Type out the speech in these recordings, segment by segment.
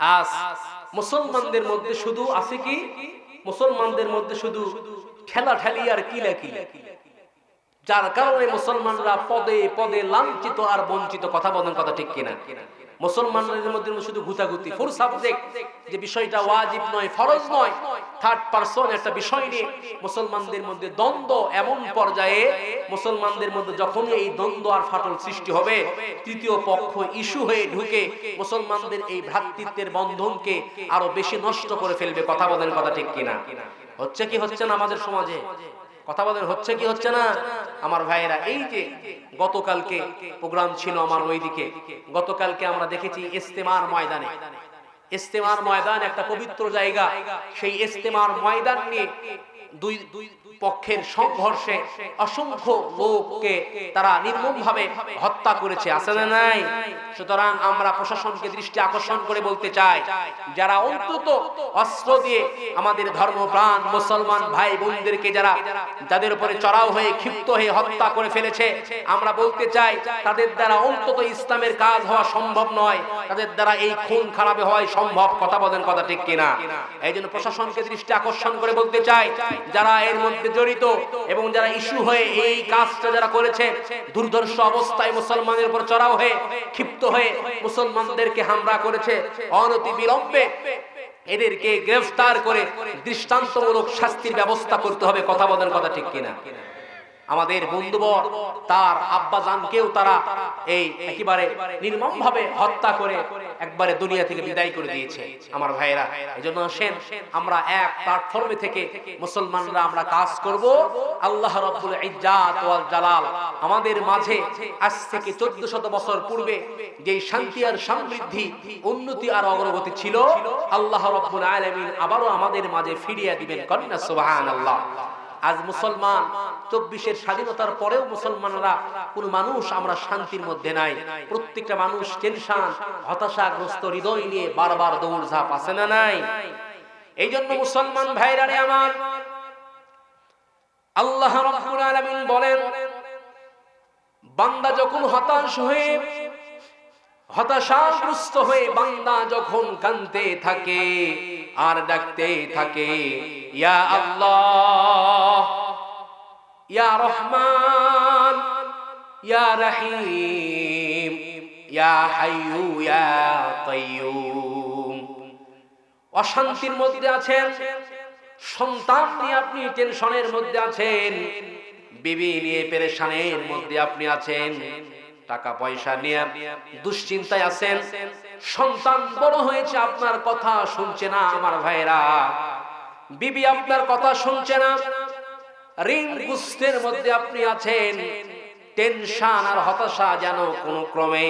আজ মুসলমানদের মধ্যে শুধু আছে কি? মুসলমানদের মধ্যে শুধু খেলা ঠেলি আর কিলা কিলা যার কারণে মুসলমানরা পদে পদে লাঞ্ছিত আর বঞ্চিত, কথা বলেন কথা ঠিক কিনা? মুসলমানদের মধ্যে শুধু গুতাগুতি ফুল সাবজেক্ট যে বিষয়টা ওয়াজিব নয়, ফরজ নয় থার্ড পারসন একটা বিষয় নিয়ে মুসলমানদের মধ্যে দ্বন্দ্ব এমন পর্যায়ে, মুসলমানদের মধ্যে যখনই এই দ্বন্দ্ব আর ফাটল সৃষ্টি হবে, তৃতীয় পক্ষ ইস্যু হয়ে ঢুকে মুসলমানদের এই ভ্রাতৃত্বের বন্ধনকে আরও বেশি নষ্ট করে ফেলবে, কথা বলেন কথা ঠিক কিনা? হচ্ছে কি হচ্ছে না আমাদের সমাজে? কথা বলে হচ্ছে কি হচ্ছে না? আমার ভাইয়েরা, এই যে গতকালকে প্রোগ্রাম ছিল আমার ওইদিকে, গতকালকে আমরা দেখেছি ইস্তেমার ময়দানে। ইস্তেমার ময়দান একটা পবিত্র জায়গা। সেই ইস্তেমার ময়দান নিয়ে দুই দুই পক্ষের সংঘর্ষে অসংখ্য লোককে তারা নির্মমভাবে হত্যা করেছে। আছে না নাই? সুতরাং আমরা প্রশাসনকে দৃষ্টি আকর্ষণ করে বলতে চাই, যারা অন্তত অস্ত্র দিয়ে আমাদের ধর্মপ্রাণ, মুসলমান ভাই বোনদেরকে যারা যাদের উপরে চড়াও হয়ে, ক্ষিপ্ত হয়ে হত্যা করে ফেলেছে, আমরা বলতে চাই, তাদের দ্বারা অন্তত ইসলামের কাজ হওয়া সম্ভব নয়। তাদের দ্বারা এই খুন খারাপে হওয়াই সম্ভব কথা বলেন কথা ঠিক কিনা? এই জন্য প্রশাসনকে দৃষ্টি আকর্ষণ করে বলতে চাই, যারা এর মধ্যে জড়িত এবং যারা ইস্যু হয়ে এই কাজটা যারা করেছে, দুর্ধর্ষ অবস্থায় মুসলমানের উপর চড়াও হয়ে, ক্ষিপ্ত হয়ে মুসলমানদেরকে হামলা করেছে অনতি বিলম্বে এদেরকে গ্রেফতার করে দৃষ্টান্তমূলক শাস্তির ব্যবস্থা করতে হবে, কথা বলেন কথা ঠিক কিনা? আমাদের বন্ধুবর, তার আব্বা জানকেও তারা এই একেবারে নির্মম ভাবে হত্যা করে একবারে দুনিয়া থেকে বিদায় করে দিয়েছে। আমার ভাইয়েরা এই জন্য আসেন, আমরা এক প্ল্যাটফর্মে থেকে মুসলমানরা আমরা কাজ করব। আল্লাহ রব্বুল ইজ্জাত ওয়াল জালাল আমাদের মাঝে আজ থেকে চোদ্দ শত বছর পূর্বে যে শান্তি আর সমৃদ্ধি, উন্নতি আর অগ্রগতি ছিল, আল্লাহ রব্বুল আলামিন আবারও আমাদের মাঝে ফিরিয়ে দিবেন। কন্যা সুবহানাল্লাহ। আজ মুসলমান, চব্বিশের স্বাধীনতার পরেও মুসলমানরা, কোন মানুষ আমরা শান্তির মধ্যে নাই। প্রত্যেকটা মানুষ টেনশন, হতাশাগ্রস্ত হৃদয় নিয়ে বারবার দৌড়ঝাঁপ আছে না নাই? এই জন্য মুসলমান ভাইরারে আমার, আল্লাহ বলেন, বান্দা যখন হতাশ হয়ে, হতাশাগ্রস্ত হয়ে বান্দা যখন কানতে থাকে আর ডাকতে থাকে, ইয়া আল্লাহ, ইয়া রহমান, ইয়া রহিম, ইয়া হাইয়ু, ইয়া কাইয়ুম। অশান্তির মধ্যে আছেন, সন্তান নিয়ে আপনি টেনশনের মধ্যে আছেন, বিবি নিয়ে পেরেশানের মধ্যে আপনি আছেন, টাকা পয়সা নিয়ে দুশ্চিন্তায় আছেন সন্তান বড় হয়েছে, আপনার কথা শুনছে না আমার ভাইরা বিবি আপনার কথা শুনছে না। ঋণ গুস্তের মধ্যে আপনি আছেন। টেনশন আর হতাশা যেন কোন ক্রমে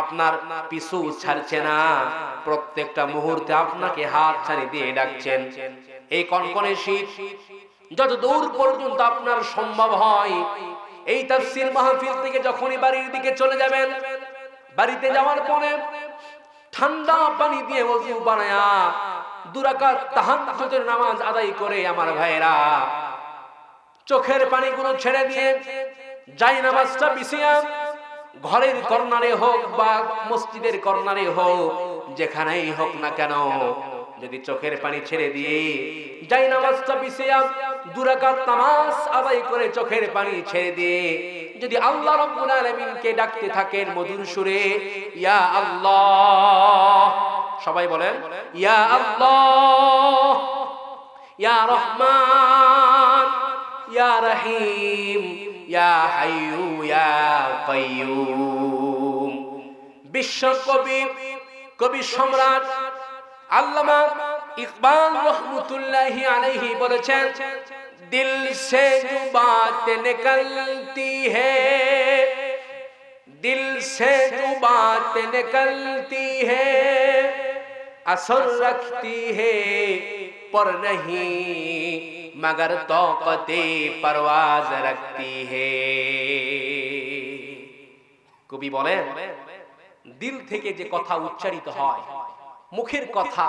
আপনার পিছু ছাড়ছে না। প্রত্যেকটা মুহূর্তে আপনাকে হাত ছাড়ি দিয়ে ডাকছেন। এই কনকনে শীত যত দূর পর্যন্ত আপনার সম্ভব হয়, এই তাফসীর মাহফিল থেকে যখনই বাড়ির দিকে চলে যাবেন, বাড়িতে যাওয়ার পরে ঠান্ডা পানি দিয়ে ওযু বানায়া দুরাকাত তাহাজ্জুদের নামাজ আদায় করে আমার ভাইরা চোখের পানিগুলো ছেড়ে দিয়ে যাই নামাজটা বিছিয়া ঘরের কর্নারে হোক বা মসজিদের কর্নারে হোক, যেখানেই হোক না কেন, যদি চোখের পানি ছেড়ে দিয়ে যাই নামাজটা বিছিয়া দুরাকাত নামাজ আদায় করে চোখের পানি ছেড়ে দিয়ে যদি আল্লাহ রাব্বুল আলামিনকে ডাকতে থাকেন মধুর সুরে, ইয়া আল্লাহ, সবাই বলেন, ইয়া আল্লাহ, ইয়া রহমান, ইয়া রহিম, ইয়া হাইয়ু, ইয়া কাইয়ুম। বিশ্ব কবি কবি সম্রাট আল্লামা ইকবাল রহমতুল্লাহি আলাইহি বলেছেন دل سے جو بات نکلتی ہے دل سے جو بات نکلتی ہے اثر رکھتی ہے پر نہیں مگر توقت پرواز رکھتی ہے কবি বলেন দিল থেকে যে কথা উচ্চারিত হয় মুখের কথা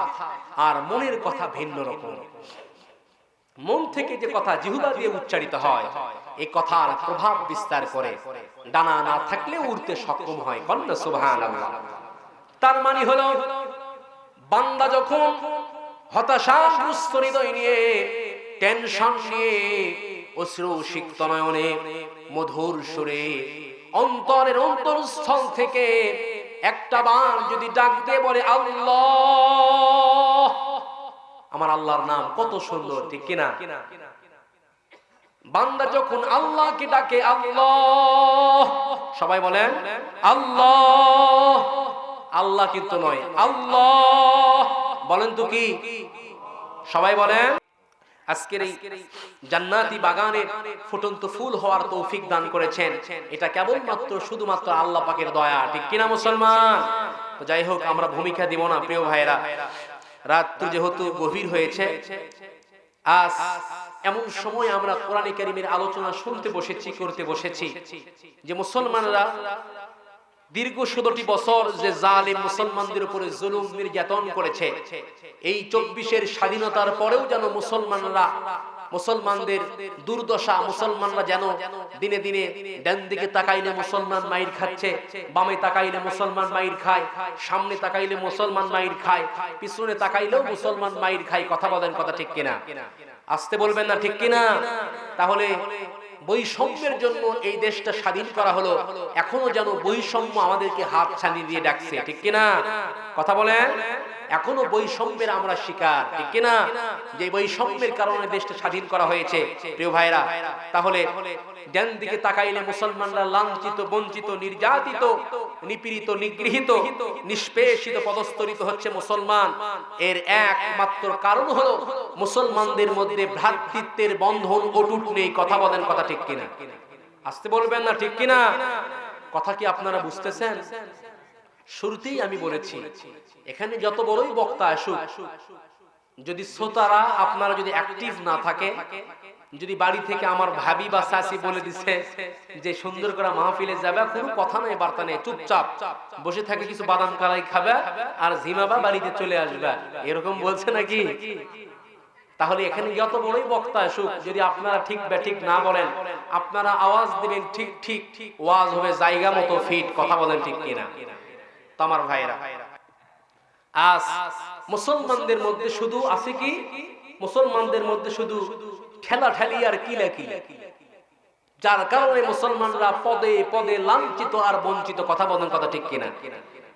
আর মনের কথা ভিন্ন রকম মন থেকে যে কথা জিহুবা দিয়ে উচ্চারিত হয় এই কথার প্রভাব বিস্তার করে। ডানা না থাকলে উড়তে সক্ষম হয় কন্যা সুবহান তার মানে হলো, বান্দা যখন হৃদয় নিয়ে, টেনশন নিয়ে, অশ্রু সিক্ত নয়নে, মধুর সুরে অন্তরের অন্তরস্থল থেকে একটা বার যদি ডাক দিয়ে বলে, আল্লাহ! আমার আল্লাহর নাম কত সুন্দর, ঠিক কিনা? বান্দা যখন আল্লাহকে ডাকে, আল্লাহ, সবাই বলেন, আল্লাহ আল্লাহ কিন্তু নয়, আল্লাহ, বলেন তো কি? সবাই বলেন, আজকের এই জান্নাতি বাগানে ফুটন্ত ফুল হওয়ার তৌফিক দান করেছেন। এটা কেবলমাত্র, শুধুমাত্র আল্লাহ পাকের দয়া, ঠিক কিনা মুসলমান? যাই হোক, আমরা ভূমিকা দিব না, প্রিয় ভাইরা রাত তো যেহেতু গভীর হয়েছে, আজ এমন সময় আমরা কোরআন কারিমের আলোচনা শুনতে বসেছি, করতে বসেছি যে মুসলমানরা দীর্ঘ ষোলোটি বছর যে জালে মুসলমানদের উপরে জুলুম নির্যাতন করেছে, এই চব্বিশের স্বাধীনতার পরেও যেন মুসলমানরা মুসলমানদের দুর্দশা মুসলমানরা যেন দিনে দিনে ডান দিকে তাকাইলে মুসলমান মাইর খাচ্ছে, বামে তাকাইলে মুসলমান মাইর খায়, সামনে তাকাইলে মুসলমান মাইর খায়, পিছনে তাকাইলেও মুসলমান মাইর খায়। কথা বলেন কথা ঠিক কিনা? আসতে বলবেন না ঠিক কিনা? তাহলে বৈষম্যের জন্য এই দেশটা স্বাধীন করা হলো। এখনও যেন বৈষম্য আমাদেরকে হাত ছানি দিয়ে ডাকছে, ঠিক কিনা? কথা বলে এখনও বৈষম্যের আমরা শিকার, ঠিক কিনা? যে বৈষম্যের কারণে দেশটা স্বাধীন করা হয়েছে, প্রিয় ভাইরা, তাহলে ডান দিকে তাকাইলে মুসলমানরা লাঞ্ছিত, বঞ্চিত, নির্যাতিত, নিপীড়িত, নিগৃহীত, নিষ্পেষিত পদস্তরিত হচ্ছে মুসলমান। এর একমাত্র কারণ হলো মুসলমানদের মধ্যে ভ্রাতৃত্বের বন্ধন অটুট নেই। কথা বলেন কথা ঠিক কিনা? আসতে বলবেন না ঠিক কিনা? কথা কি আপনারা বুঝতেছেন? শুরুতেই আমি বলেছি, এখানে যত বড়ই বক্তা আসুক, যদি শ্রোতারা আপনারা যদি অ্যাক্টিভ না থাকে যদি বাড়ি থেকে আমার ভাবি বা শাসি বলে দিছে যে সুন্দর করে মাহফিলে যাবে, কোনো কথা নাই, বার্তা নেই, চুপচাপ বসে থাকে কিছু বাদাম কালাই খাবে আর ঝিমাবা বাড়িতে চলে আসবে। এরকম বলছে নাকি? তাহলে এখানে যত বড়ই বক্তা আসুক যদি আপনারা ঠিক ঠিক না বলেন, আপনারা আওয়াজ দিবেন ঠিক ঠিক, ওয়াজ হবে জায়গা মতো ফিট, কথা বলেন ঠিক কিনা। তো আমার ভাইরা, আজ মুসলমানদের মধ্যে শুধু আছে কি? মুসলমানদের মধ্যে শুধু ঠেলা ঠেলি আর কিলা কিলা যার কারণে মুসলমানরা পদে পদে লাঞ্ছিত আর বঞ্চিত কথা বলেন কথা ঠিক কিনা?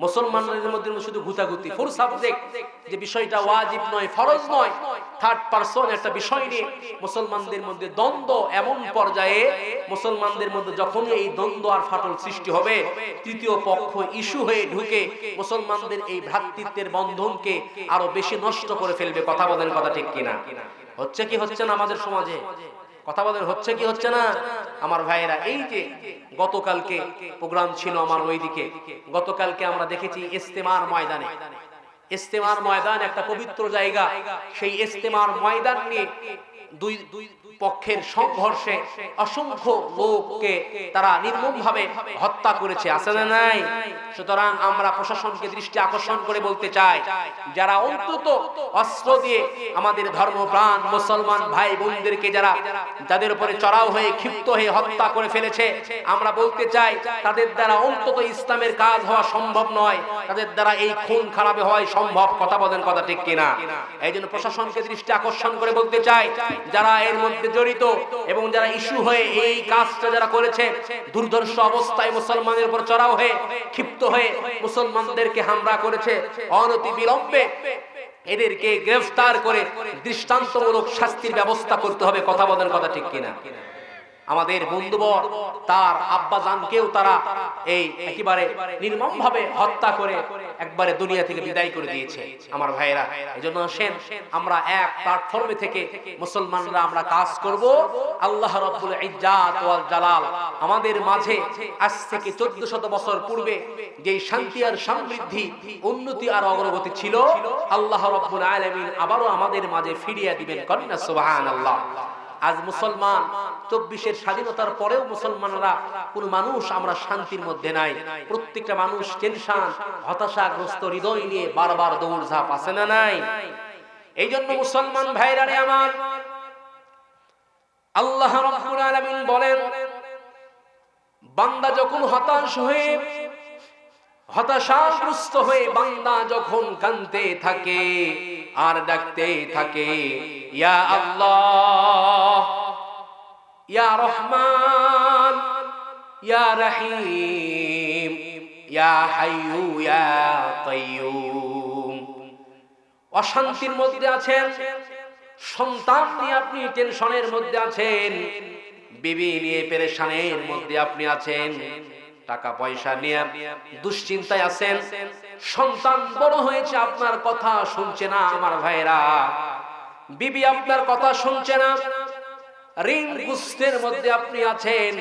মুসলমানদের মধ্যে শুধু ফোর সাবজেক্ট যে বিষয়টা ওয়াজিব নয়, ফরজ নয় থার্ড পারসন একটা বিষয় নিয়ে মুসলমানদের মধ্যে দ্বন্দ্ব এমন পর্যায়ে মুসলমানদের মধ্যে যখনই এই দ্বন্দ্ব আর ফাটল সৃষ্টি হবে, তৃতীয় পক্ষ ইস্যু হয়ে ঢুকে মুসলমানদের এই ভ্রাতৃত্বের বন্ধনকে আরও বেশি নষ্ট করে ফেলবে, কথা বলেন কথা ঠিক কিনা? হচ্ছে কি হচ্ছে না আমাদের সমাজে? কথা বলেন, হচ্ছে কি হচ্ছে না? আমার ভাইয়েরা, এই যে গতকালকে প্রোগ্রাম ছিল আমার ওইদিকে গতকালকে আমরা দেখেছি ইস্তেমার ময়দানে। ইস্তেমার ময়দান একটা পবিত্র জায়গা। সেই ইস্তেমার ময়দান নিয়ে দুই দুই পক্ষের সংঘর্ষে অসংখ্য লোককে তারা নির্মমভাবে হত্যা করেছে, আছে না নাই? সুতরাং আমরা প্রশাসনকে দৃষ্টি আকর্ষণ করে বলতে চাই, যারা অন্তত অস্ত্র দিয়ে আমাদের ধর্মপ্রাণ, মুসলমান ভাই বোনদেরকে যারা যাদের উপরে চড়াও হয়ে, ক্ষিপ্ত হয়ে হত্যা করে ফেলেছে, আমরা বলতে চাই, তাদের দ্বারা অন্তত ইসলামের কাজ হওয়া সম্ভব নয়, তাদের দ্বারা এই খুন খারাপে হয় সম্ভব, কথা বলেন কথা ঠিক কিনা? এই জন্য প্রশাসনকে দৃষ্টি আকর্ষণ করে বলতে চাই, যারা এর মধ্যে জড়িত এবং যারা ইস্যু হয়ে এই কাজটা যারা করেছে, দুর্ধর্ষ অবস্থায় মুসলমানের উপর চড়াও হয়ে, ক্ষিপ্ত হয়ে মুসলমানদেরকে হামলা করেছে, অনতি বিলম্বে এদেরকে গ্রেফতার করে দৃষ্টান্তমূলক শাস্তির ব্যবস্থা করতে হবে। কথা বলার কথা ঠিক কিনা? আমাদের বন্ধুবর, তার আব্বা জানকেও তারা এই একেবারে নির্মম ভাবে হত্যা করে একবারে দুনিয়া থেকে বিদায় করে দিয়েছে। আমার ভাইয়েরা এই জন্য আসেন, আমরা এক প্ল্যাটফর্মে থেকে মুসলমানরা আমরা কাজ করব। আল্লাহ রব্বুল ইজ্জাত ওয়াল জালাল আমাদের মাঝে আজ থেকে চোদ্দ শত বছর পূর্বে যে শান্তি আর সমৃদ্ধি, উন্নতি আর অগ্রগতি ছিল, আল্লাহ রব্বুল আলামিন আবারও আমাদের মাঝে ফিরিয়ে দিবেন। কন্যা সুবহানাল্লাহ। আজ মুসলমান, চব্বিশের স্বাধীনতার পরেও মুসলমানরা কোন মানুষ আমরা শান্তির মধ্যে নাই। প্রত্যেকটা মানুষ টেনশন, হতাশাগ্রস্ত হৃদয় নিয়ে বারবার দৌড়ঝাঁপ আছে না নাই? এই জন্য মুসলমান ভাইরারে আমার, আল্লাহ বলেন, বান্দা যখন হতাশ হয়ে, হতাশাগ্রস্ত হয়ে বান্দা যখন কানতে থাকে আর ডাকতেই থাকে, ইয়া আল্লাহ, ইয়া রহমান, ইয়া রহিম, ইয়া হাইয়ু, ইয়া কাইয়ুম। অশান্তির মধ্যে আছেন, সন্তান নিয়ে আপনি টেনশনের মধ্যে আছেন, বিবি নিয়ে পেরেশানের মধ্যে আপনি আছেন। টাকা পয়সা নিয়ে দুশ্চিন্তায় আছেন। সন্তান বড় হয়েছে, আপনার কথা শুনছে না আমার ভাইরা বিবি আপনার কথা শুনছে না। ঋণ গুস্তের মধ্যে আপনি আছেন।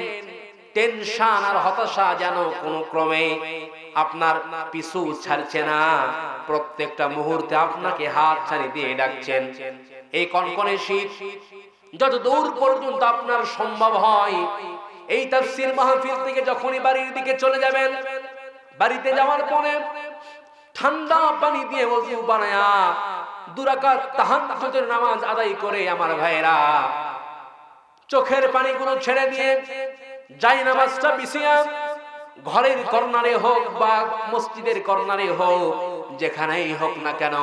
টেনশন আর হতাশা যেন কোনো ক্রমে আপনার পিছু ছাড়ছে না। প্রত্যেকটা মুহূর্তে আপনাকে হাত ছাড়ি দিয়ে ডাকছেন। এই কনকনে শীত যত দূর পর্যন্ত আপনার সম্ভব হয় এই তাফসীর মাহফিল থেকে যখনই বাড়ির দিকে চলে যাবেন, বাড়িতে যাওয়ার পরে ঠান্ডা পানি দিয়ে ওযু বানায়া দুরাকাত তাহাজ্জুদের নামাজ আদায় করে আমার ভাইরা চোখের পানিগুলো ছেড়ে দিয়ে যাই নামাজটা বিছিয়া ঘরের কর্নারে হোক বা মসজিদের কর্নারে হোক, যেখানেই হোক না কেন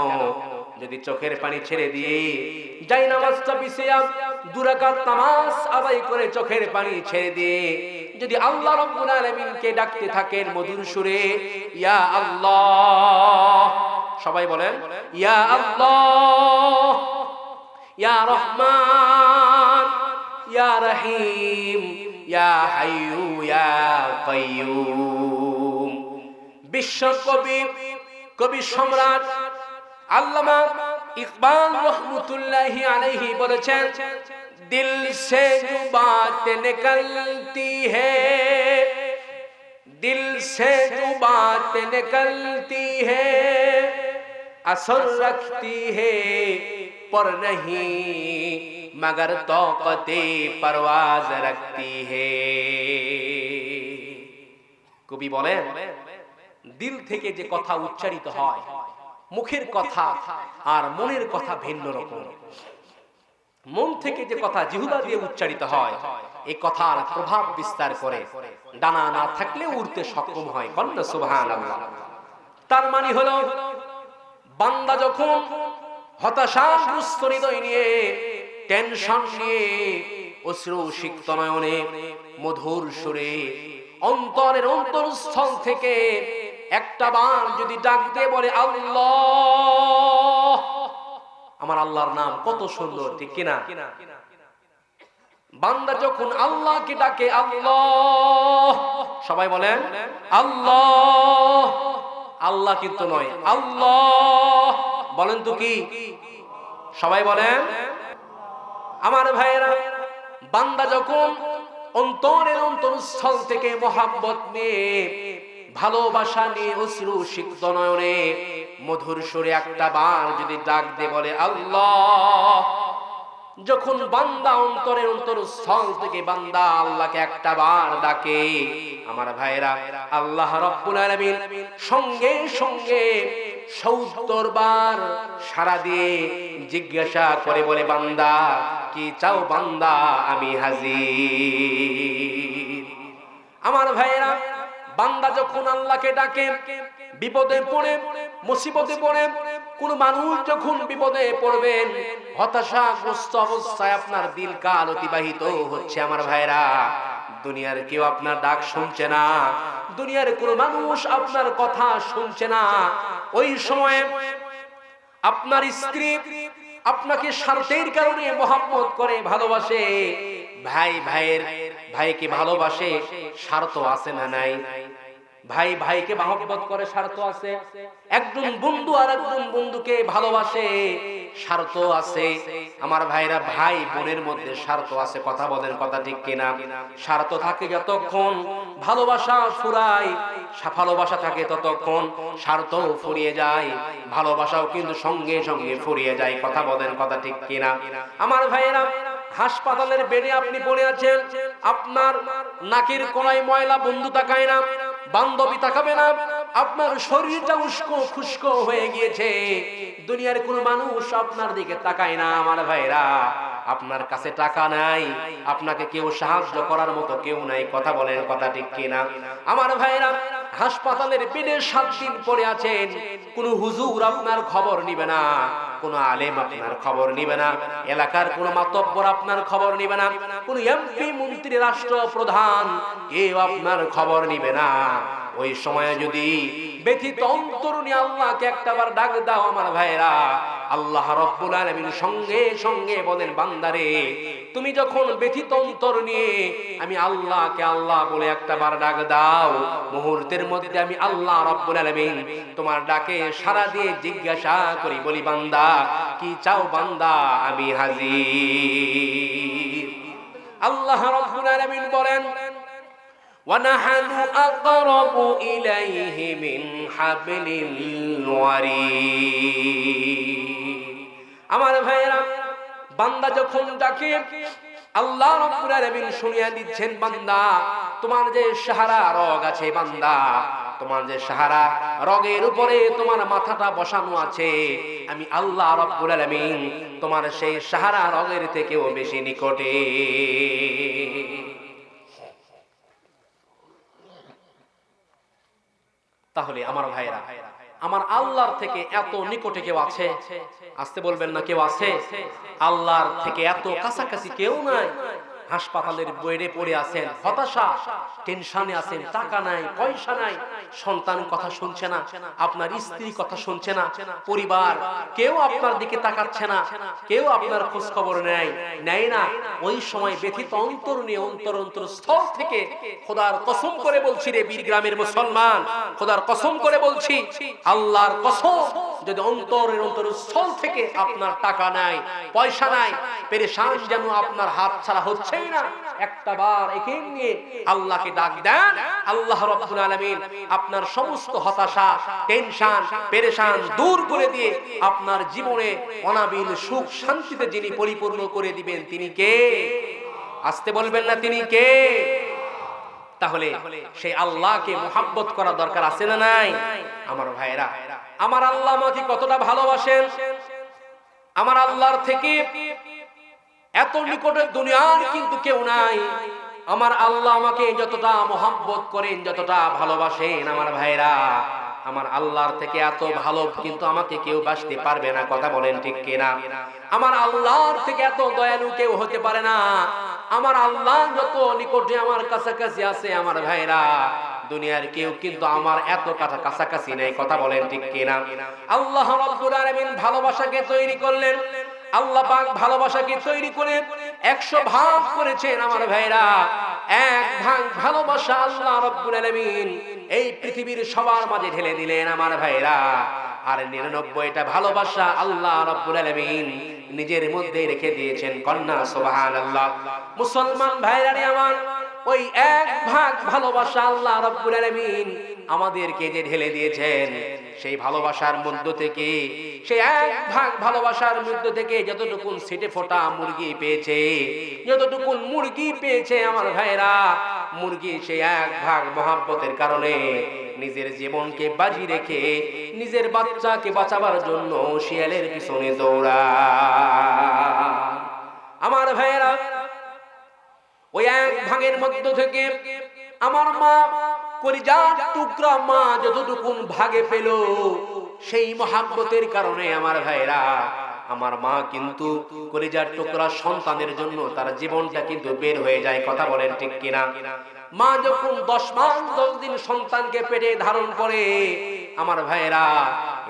যদি চোখের পানি ছেড়ে দিয়ে যাই নামাজটা বিছিয়া দুরাকাত নামাজ আদায় করে চোখের পানি ছেড়ে দিয়ে যদি আল্লাহ রাব্বুল আলামিনকে ডাকতে থাকেন মধুর সুরে, ইয়া আল্লাহ, সবাই বলেন, ইয়া আল্লাহ, ইয়া রহমান, ইয়া রহিম, ইয়া হাইয়ু, ইয়া কাইয়ুম। বিশ্ব কবি কবি সম্রাট আল্লামা ইকবাল রহমতুল্লাহি আলাইহি বলেছেন দিল সে जो बात निकलती है दिल से जो बात निकलती है असर रखती है पर नहीं मगर तौकते परवाज रखती है কবি বলেন দিল থেকে যে কথা উচ্চারিত হয় মুখের কথা আর মনের কথা ভিন্ন রকম। মন থেকে যে কথা জিহুবা দিয়ে উচ্চারিত হয় এই কথার প্রভাব বিস্তার করে। ডানা না থাকলে উড়তে সক্ষম হয় কন্যা সুবহান তার মানে হলো, বান্দা যখন হতাশাগ্রস্ত হৃদয় নিয়ে, টেনশন নিয়ে, অশ্রু নয়নে, মধুর সুরে, অন্তরের অন্তরস্থল থেকে একটা বার যদি ডাক দিয়ে বলে, আল্লাহ! আমার আল্লাহর নাম কত সুন্দর, ঠিক কিনা? বান্দা যখন আল্লাহকে ডাকে, আল্লাহ! সবাই বলেন, আল্লাহ! আল্লাহ কিন্তু নয়, আল্লাহ! বলেন তো কি? সবাই বলেন, আমার ভাইয়েরা, বান্দা যখন অন্তরের অন্তরস্থল থেকে মোহাব্বত নিয়ে ভালোবাসা নিয়ে অশ্রু সিক্ত নয়নে মধুর সুরে একটা বার যদি ডাক দিয়ে বলে, আল্লাহ! যখন বান্দা অন্তরের অন্তরস্থল থেকে বান্দা আল্লাহকে একটা বার ডাকে, আমার ভাইরা আল্লাহ রব্বুল সঙ্গে সঙ্গে সত্তর বার সারা দিয়ে জিজ্ঞাসা করে বলে, বান্দা, কি চাও বান্দা, আমি হাজির? আমার ভাইরা বান্দা যখন আল্লাহকে ডাকে, বিপদে পড়ে, মুসিবতে পড়ে, কোন মানুষ যখন বিপদে পড়বেন হতাশাগ্রস্ত অবস্থায় আপনার দিল কাল অতিবাহিত হচ্ছে আমার ভাইরা। দুনিয়ার কেউ আপনার ডাক শুনছে না, দুনিয়ার কোন মানুষ আপনার কথা শুনছে না। ওই সময়ে আপনার স্ত্রী আপনাকে স্বার্থের কারণে মহাব্বত করে, ভালোবাসে। ভাই, ভাইয়ের, ভাইকে ভালোবাসে, স্বার্থ আছে না নাই? ভাই, ভাইকে মহব্বত করে স্বার্থ আছে। একজন বন্ধু আর একজন বন্ধুকে ভালোবাসে স্বার্থ আছে। আমার ভাইরা ভাই বোনের মধ্যে স্বার্থ আছে, কথা বলেন কথা ঠিক কিনা? স্বার্থ থাকে যতক্ষণ ভালোবাসা ফুরায় ভালোবাসা থাকে ততক্ষণ স্বার্থ ফুরিয়ে যায়, ভালোবাসাও কিন্তু সঙ্গে সঙ্গে ফুরিয়ে যায়, কথা বলেন কথা ঠিক কিনা? আমার ভাইয়েরা, হাসপাতালের বেডে আপনি পড়ে আছেন, আপনার নাকের কোনায় ময়লা বন্ধু তাকায় না বান্ধবী তাকাবে না, আপনার শরীরটা উস্কো খুস্কো হয়ে গিয়েছে। দুনিয়ার কোন মানুষ আপনার দিকে তাকায় না, আমার ভাইরা। আপনার কাছে টাকা নাই, আপনাকে কেউ সাহায্য করার মতো কেউ নাই, কথা বলেন কথা ঠিক কিনা? আমার ভাইরা, হাসপাতালের বেডে সাত দিন পরে আছেন, কোন হুজুর আপনার খবর নিবে না। কোন আলেম আপনার খবর নিবে না, এলাকার কোনো মাতব্বর আপনার খবর নিবে না, কোনো এমপি, মন্ত্রী রাষ্ট্র প্রধান কেউ আপনার খবর নিবে না। ওই সময়ে যদি ব্যথিত অন্তরুণী আল্লাহকে একটাবার ডাক দাও আমার ভাইরা আল্লাহ রব্বুল আলামিন সঙ্গে সঙ্গে বলেন, বান্দারে, তুমি যখন ব্যথিত অন্তর নিয়ে আমি আল্লাহকে আল্লাহ বলে একটাবার ডাক দাও, মুহূর্তের মধ্যে আমি আল্লাহ রব্বুল আলামিন তোমার ডাকে সারা দিয়ে জিজ্ঞাসা করি, বলি, বান্দা, কি চাও বান্দা, আমি হাজির। আল্লাহ রব্বুল আলামিন বলেন ونحن أقرب إليه من حبل الوريد আমার ভাইয়েরা বান্দা যখন ডাকে আল্লাহ রাব্বুল আলামিন শুনিয়া দিচ্ছেন বান্দা তোমার যে সাহারা রগ আছে বান্দা তোমার যে সাহারা রগের উপরে তোমার মাথাটা বসানো আছে আমি আল্লাহ রাব্বুল আলামিন তোমার সেই সাহারা রগের থেকেও বেশি নিকটে তাহলে আমার ভাইয়েরা, আমার আল্লাহর থেকে এত নিকটে কেউ আছে? আসতে বলবেন না কেউ আছে? আল্লাহর থেকে এত কাছাকাছি কেউ নাই? হাসপাতালের বইরে পড়ে আছেন। হতাশা, টেনশনে আছেন, টাকা নাই, পয়সা নাই, সন্তান কথা শুনছে না, আপনার স্ত্রী কথা শুনছে না, পরিবার, কেউ আপনার দিকে তাকাচ্ছে না, কেউ আপনার খোঁজ খবর নেয় নেয় না। ওই সময় ব্যথিত অন্তর নিয়ে অন্তর অন্তর স্থল থেকে খোদার কসম করে বলছি রে বীর গ্রামের মুসলমান, খোদার কসম করে বলছি, আল্লাহর কসম, যদি অন্তরের অন্তর স্থল থেকে আপনার টাকা নাই, পয়সা নাই, পেরেশান যেন আপনার হাত ছাড়া হচ্ছেই না। একটা বার আল্লাহকে ডাক দেন। আল্লাহ রাব্বুল আলামিন আপনার সমস্ত হতাশা, টেনশন, পেরেশান দূর করে দিয়ে আপনার জীবনে অনাবিল সুখ শান্তিতে যিনি পরিপূর্ণ করে দিবেন, তিনি কে? আসতে বলবেন না, তিনি কে? তাহলে সেই আল্লাহকে মোহাব্বত করা দরকার আছে না নাই? আমার ভাইরা আমার আল্লাহ আমাকে কতটা ভালোবাসেন? আমার আল্লাহর থেকে এত নিকটে দুনিয়ার কিন্তু কেউ নাই। আমার আল্লাহ আমাকে যতটা মোহাব্বত করেন, যতটা ভালোবাসেন আমার ভাইরা আমার আল্লাহর থেকে এত ভালো কিন্তু আমাকে কেউ বাসতে পারবে না, কথা বলেন ঠিক কিনা? আমার আল্লাহর থেকে এত দয়ালু কেউ হতে পারে না। আমার আল্লাহ যত নিকটে আমার কাছাকাছি আছে আমার ভাইরা দুনিয়ার কেউ কিন্তু আমার এত কাছা কাছাকাছি নেই, কথা বলেন ঠিক কিনা? আল্লাহ রাব্বুল আলামিন ভালোবাসাকে তৈরি করলেন। আল্লাহ পাক ভালোবাসাকে তৈরি করে একশো ভাগ করেছেন আমার ভাইরা। এক ভাগ ভালোবাসা আল্লাহ রব্বুল আলামিন এই পৃথিবীর সবার মাঝে ঢেলে দিলেন আমার ভাইরা। আর নিরানব্বইটা ভালোবাসা আল্লাহ রব্বুল আলামিন নিজের মধ্যে রেখে দিয়েছেন কন্যা, সুবহানাল্লাহ। মুসলমান ভাইরা রে আমার, ওই এক ভাগ ভালোবাসা আল্লাহ রব্বুল আলামিন আমাদেরকে যে ঢেলে দিয়েছেন সেই ভালোবাসার মধ্য থেকে, সেই এক ভাগ ভালোবাসার মধ্য থেকে যতটুকু সিটে ফোটা মুরগি পেয়েছে, যতটুকু মুরগি পেয়েছে আমার ভাইরা মুরগি সেই এক ভাগ মহাব্বতের কারণে নিজের জীবনকে বাজি রেখে নিজের বাচ্চাকে বাঁচাবার জন্য শিয়ালের পিছনে দৌড়া আমার ভাইয়েরা, ওই এক ভাগের মধ্য থেকে আমার মা কলিজার টুকরা মা ভাগে পেল, সেই মহাব্বতের কারণে আমার ভাইরা আমার মা কিন্তু কলিজার টুকরা সন্তানের জন্য তার জীবনটা কিন্তু বের হয়ে যায়, কথা বলেন ঠিক কিনা? মা যখন দশ মাস, দশ দিন সন্তানকে পেটে ধারণ করে, আমার ভাইরা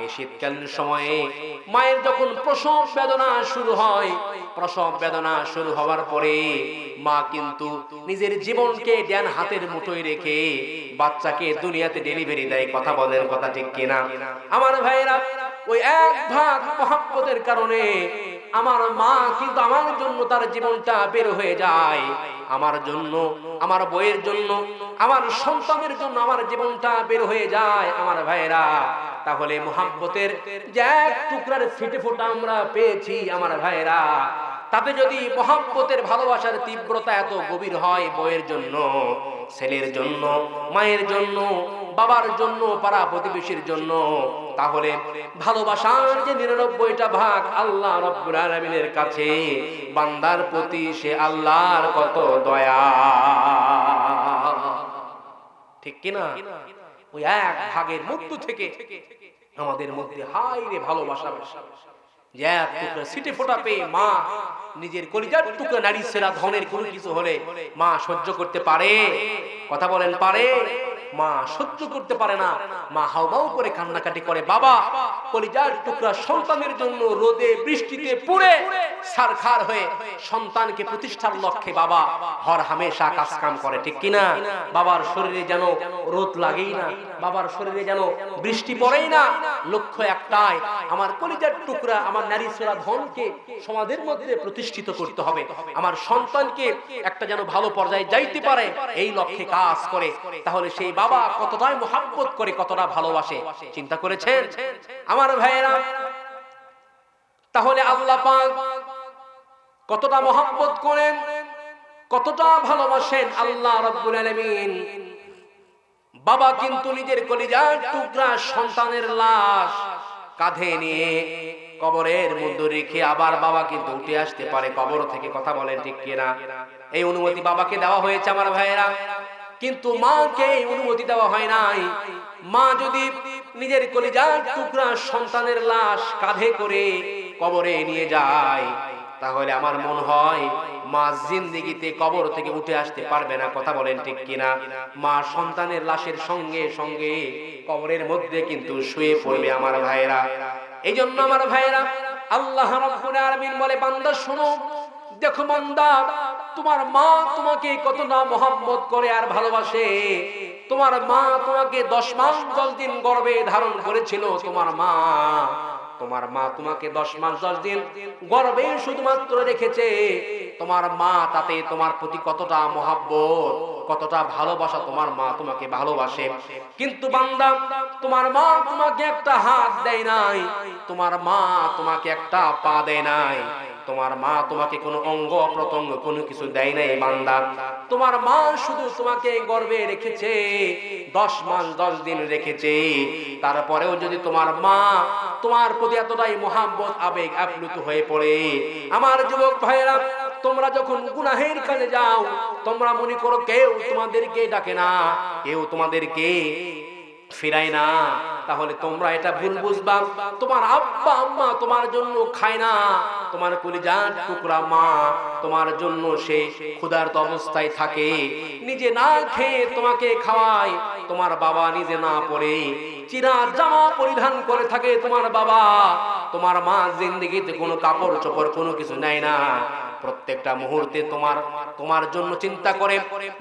এই শীতকালীন সময়ে মায়ের যখন প্রসব বেদনা শুরু হয়, প্রসব বেদনা শুরু হওয়ার পরে মা কিন্তু নিজের জীবনকে জ্ঞান হাতের মুঠোয় রেখে বাচ্চাকে দুনিয়াতে ডেলিভারি দেয়। কথা বলেন, কথা ঠিক কিনা? আমার ভাইরা ওই এক ভাগ মহাব্বতের কারণে আমার মা কিন্তু আমার জন্য তার জীবনটা বের হয়ে যায়। আমার জন্য, আমার বইয়ের জন্য, আমার সন্তানের জন্য আমার জীবনটা বের হয়ে যায়। আমার ভাইরা তাহলে এক টুকরার ফিটে ফোটা আমরা পেয়েছি আমার ভাইরা তাতে যদি মহাব্বতের ভালোবাসার তীব্রতা এত গভীর হয় বইয়ের জন্য, ছেলের জন্য, মায়ের জন্য, বাবার জন্য, পাড়া প্রতিবেশীর জন্য, তাহলে ভালোবাসার যে নিরানব্বইটা ভাগ আল্লাহ রব্বুল আলামিনের কাছে, বান্দার প্রতি সে আল্লাহর কত দয়া। ঠিক কিনা? ওই এক ভাগের মধ্য থেকে আমাদের মধ্যে হাই রে ভালোবাসা। যে এক টুকরা সিটে ফোটা পেয়ে মা নিজের কলিজার টুকরা নারী সেরা ধনের কোনো কিছু হলে মা সহ্য করতে পারে। কথা বলেন, পারে? মা সহ্য করতে পারে না। মা হাউমাউ করে কান্নাকাটি করে, বাবা, কলিজার টুকরা সন্তানের জন্য রোদে, বৃষ্টিতে পুড়ে সারখার হয়ে সন্তানকে প্রতিষ্ঠার লক্ষ্যে বাবা হর হামেশা কাজ কাম করে, ঠিক কিনা? বাবার শরীরে যেন রোদ লাগেই না, বাবার শরীরে যেন বৃষ্টি পড়েই না। লক্ষ্য একটাই, আমার কলিজার টুকরা, আমার নারী সেরা ধনকে সমাজের মধ্যে প্রতিষ্ঠিত করতে হবে। আমার সন্তানকে একটা যেন ভালো পর্যায়ে যাইতে পারে, এই লক্ষ্যে কাজ করে। তাহলে সেই বাবা কতটাই মোহাব্বত করে, কতটা ভালোবাসে। চিন্তা করেছেন? আমার ভাইয়েরা, তাহলে আল্লাহ পাক কতটা মোহাব্বত করেন, কতটা ভালোবাসেন আল্লাহ রাব্বুল আলামিন। বাবা কিন্তু নিজের কলিজার টুকরা সন্তানের লাশ কাঁধে নিয়ে কবরের মধ্যে রেখে আবার বাবা কিন্তু উঠে আসতে পারে। কবর থেকে কথা বলেন ঠিক কিনা? এই অনুমতি বাবাকে দেওয়া হয়েছে আমার ভাইয়েরা। কিন্তু মাকে অনুমতি দেওয়া হয় নাই। মা যদি নিজের কলিজার টুকরা সন্তানের লাশ কাঁধে করে কবরে নিয়ে যায়, তাহলে আমার মন হয় মা জিন্দিগিতে কবর থেকে উঠে আসতে পারবে না। কথা বলেন ঠিক কিনা? মা সন্তানের লাশের সঙ্গে সঙ্গে কবরের মধ্যে কিন্তু শুয়ে পড়বে আমার ভাইরা এই জন্য আমার ভাইরা আল্লাহ রাব্বুল আলামিন বলে, বান্দা শোনো, দেখো বান্দা তোমার মা তোমাকে কতটা মহব্বত করে আর ভালোবাসে। তোমার মা তোমাকে দশ মাস, দশ দিন গর্ভে ধারণ করেছিল তোমার মা। তোমার মা তোমাকে দশ মাস, দশ দিন গর্বে শুধুমাত্র রেখেছে। তোমার মা তাতে তোমার প্রতি কতটা মহাব্বত, কতটা ভালোবাসা তোমার মা তোমাকে ভালোবাসে। কিন্তু বান্দা, তোমার মা তোমাকে একটা হাত দেয় নাই। তোমার মা তোমাকে একটা পা দেয় নাই। তোমার মা তোমাকে কোনো অঙ্গ প্রত্যঙ্গ কোনো কিছু দেয় নাই, বান্দা। তোমার মা শুধু তোমাকে গর্বে রেখেছে, দশ মাস, দশ দিন রেখেছে। তারপরেও যদি তোমার মা তোমার প্রতি এতটাই মহাব্বত, আবেগ আপ্লুত হয়ে পড়ে, আমার যুবক ভাইয়েরা, তোমরা যখন গুনাহের কাজে যাও, তোমরা মনে করো কেউ তোমাদেরকে ডাকে না, কেউ তোমাদেরকে ফিরায় না। তাহলে তোমরা এটা ভুল বুঝবা। তোমার আব্বা, আম্মা তোমার জন্য খায় না। তোমার কলিজার টুকরা মা তোমার জন্য সে ক্ষুধার্ত অবস্থায় থাকে। নিজে না খেয়ে তোমাকে খাওয়ায়। তোমার বাবা নিজে না পড়ে। চিরা জামা পরিধান করে থাকে তোমার বাবা। তোমার মা জিন্দিগিতে কোনো কাপড় চোপড় কোনো কিছু নেয় না। প্রত্যেকটা মুহূর্তে তোমার তোমার জন্য চিন্তা করে।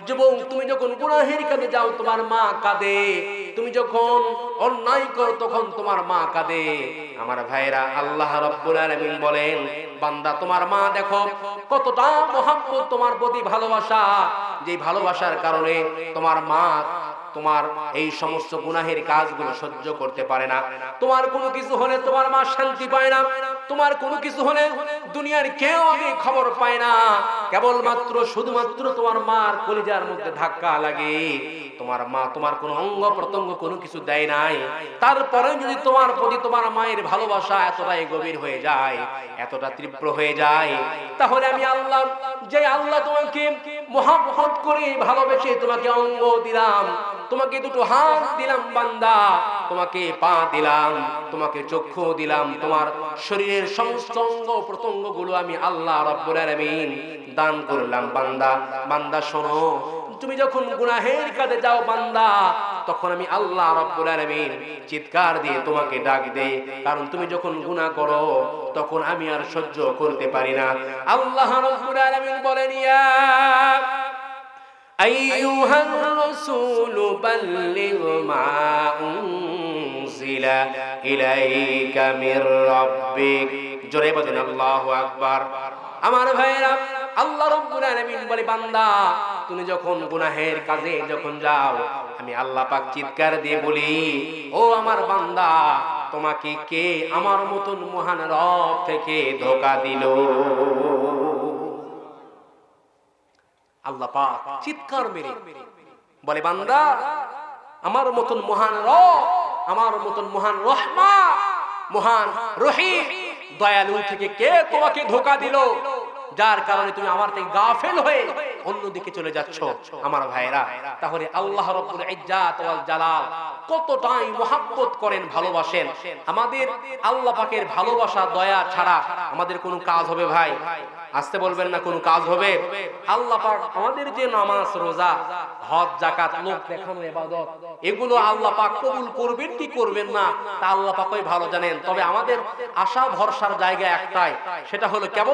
যুবক, তুমি যখন গুনাহের কাজে যাও, তোমার মা কাঁদে। তুমি যখন অন্যায় করো, তখন তোমার মা কাঁদে। আমার ভাইরা আল্লাহ রাব্বুল আলামিন বলেন, বান্দা, তোমার মা দেখো, কতটা মহাব্বত, তোমার প্রতি ভালোবাসা। যে ভালোবাসার কারণে তোমার মা তোমার এই সমস্ত গুনাহের কাজগুলো সহ্য করতে পারে না। তোমার কোনো কিছু হলে তোমার মা শান্তি পায় না। তোমার কোনো কিছু হলে দুনিয়ার কেউ আগে খবর পায় না। কেবলমাত্র, শুধুমাত্র তোমার মার কলিজার মধ্যে ধাক্কা লাগে। তোমার মা, তোমার কোনো অঙ্গ প্রত্যঙ্গ কোনো কিছু দেয় নাই। তারপরে যদি তোমার প্রতি তোমার মায়ের ভালোবাসা এতটাই গভীর হয়ে যায়, এতটা তীব্র হয়ে যায়, তাহলে আমি আল্লাহ, যে আল্লাহ তোমাকে মহাব্বত করে ভালোবেসে তোমাকে অঙ্গ দিলাম, তোমাকে দুটো হাত দিলাম বান্দা, তোমাকে পা দিলাম, তোমাকে চক্ষু দিলাম, তোমার শরীরের সমস্ত অঙ্গ প্রত্যঙ্গগুলো আমি আল্লাহ রব্বুল আলামিন দান করলাম বান্দা। বান্দা শোনো তুমি যখন গুনাহের কাজে যাও বান্দা তখন আমি আল্লাহ রব্বুল আলামিন চিৎকার দিয়ে তোমাকে ডাক দেই কারণ তুমি যখন গুনাহ করো তখন আমি আর সহ্য করতে পারি না আল্লাহ রব্বুল আলামিন বলেন ইয়া أيها الرسول بلغ ما أنزل إليك من ربك জোরে বলেন আল্লাহু আকবার আমার ভাইরা আল্লাহ রব্বুল আলামিন বলে, বান্দা, তুমি যখন গুনাহের কাজে যখন যাও, আমি আল্লাহ পাক চিৎকার দিয়ে বলি, ও আমার বান্দা, তোমাকে কে আমার মতন মহান রব থেকে ধোকা দিল? আল্লাহ পাক চিৎকার মেরে বলে, বান্দা, আমার মতন মহান র আমার মতন মহান রহমা, মহান রহিম, দয়ালু থেকে কে তোমাকে ধোকা দিল? যার কারণে তুমি আমার থেকে গাফেল হয়ে অন্যদিকে চলে যাচ্ছ, আমার ভাইরা তাহলে আল্লাহ রব্বুল ইজ্জাত ওয়াল জালাল কতটাই মোহাব্বত করেন, ভালোবাসেন। আমাদের আল্লাহ পাকের ভালোবাসা, দয়া ছাড়া আমাদের কোনো কাজ হবে ভাই। আসতে বলবেন না কোনো কাজ হবে। আল্লাহ পাক আমাদের যে নামাজ, রোজা, হজ জাকাত লোক দেখানো, ইবাদত, এগুলো আল্লাহ পাক কবুল করবেন কি করবেন না, তা আল্লাহ পাকই ভালো জানেন। তবে আমাদের আশা, ভরসার জায়গা একটাই, সেটা হলো কেবল